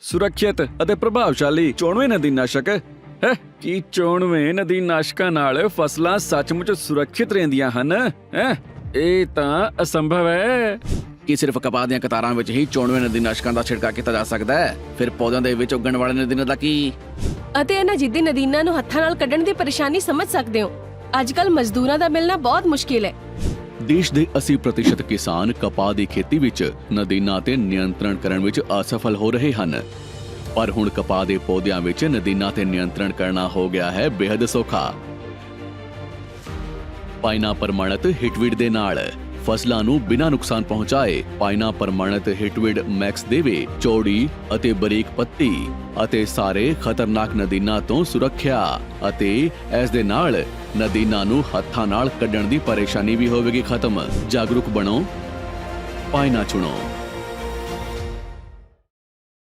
ਸੁਰੱਖਿਅਤ ਅਤੇ ਪ੍ਰਭਾਵਸ਼ਾਲੀ ਚੋਣਵੇਂ ਨਦੀਨਾਸ਼ਕ ਹੈ ਕੀ ਚੋਣਵੇਂ ਨਦੀਨਾਸ਼ਕਾਂ ਨਾਲ ਫਸਲਾਂ ਸੱਚਮੁੱਚ ਸੁਰੱਖਿਅਤ ਰਹਿੰਦੀਆਂ ਹਨ? ਹੈ ਇਹ ਤਾਂ ਅਸੰਭਵ ਹੈ। ਕੀ ਸਿਰਫ ਕਪਾਹ ਦੀਆਂ ਕਤਾਰਾਂ ਵਿੱਚ ਹੀ 94 ਨਦੀਨਾਸ਼ਕਾਂ ਦਾ ਛਿੜਕਾਅ ਕੀਤਾ ਜਾ ਸਕਦਾ ਹੈ? ਫਿਰ ਪੌਦਿਆਂ ਦੇ ਵਿੱਚ ਉੱਗਣ ਵਾਲੇ ਨਦੀਨਾਂ ਦਾ ਕੀ? ਅਤੇ ਇਹਨਾਂ ਜਿੱਦੀ ਨਦੀਨਾਂ ਨੂੰ ਹੱਥਾਂ ਨਾਲ ਕੱਢਣ ਦੀ ਪਰੇਸ਼ਾਨੀ ਸਮਝ ਸਕਦੇ ਹੋ। ਅੱਜ ਕੱਲ ਮਜ਼ਦੂਰਾਂ ਦਾ ਮਿਲਣਾ ਬਹੁਤ ਮੁਸ਼ਕਿਲ ਹੈ। ਦੇਸ਼ ਦੇ 80% ਕਿਸਾਨ ਕਪਾਹ ਦੀ ਖੇਤੀ ਵਿੱਚ ਨਦੀਨਾਂ ਤੇ ਨਿਯੰਤਰਣ ਕਰਨ ਵਿੱਚ ਅਸਫਲ ਹੋ ਰਹੇ ਹਨ। ਪਰ ਹੁਣ ਕਪਾਹ ਦੇ ਪੌਦਿਆਂ ਵਿੱਚ ਨਦੀਨਾਂ ਤੇ ਨਿਯੰਤਰਣ ਕਰਨਾ ਹੋ ਗਿਆ ਹੈ ਬੇहद ਸੌਖਾ। ਪਾਇਨਾ ਪਰਮਾਣਤ ਹਿਟਵਿਡ ਦੇ ਨਾਲ ਫਸਲਾਂ ਨੂੰ ਬਿਨਾਂ ਨੁਕਸਾਨ ਪਹੁੰਚਾਏ ਪਾਇਨਾ ਪਰਮਾਣਤ ਹਿਟਵਿਡ ਮੈਕਸ ਦੇਵੇ, ਚੌੜੀ ਅਤੇ ਬਰੀਕ ਪੱਤੀ ਅਤੇ ਸਾਰੇ ਖਤਰਨਾਕ ਨਦੀਨਾਂ ਤੋਂ ਸੁਰੱਖਿਆ ਅਤੇ ਇਸ ਦੇ ਨਾਲ ਨਦੀਨਾਂ ਨੂੰ ਹੱਥਾਂ ਨਾਲ ਕੱਢਣ ਦੀ ਪਰੇਸ਼ਾਨੀ ਵੀ ਹੋਵੇਗੀ ਖਤਮ। ਜਾਗਰੂਕ ਬਣੋ ਪਾਇਨਾ ਚੁਣੋ।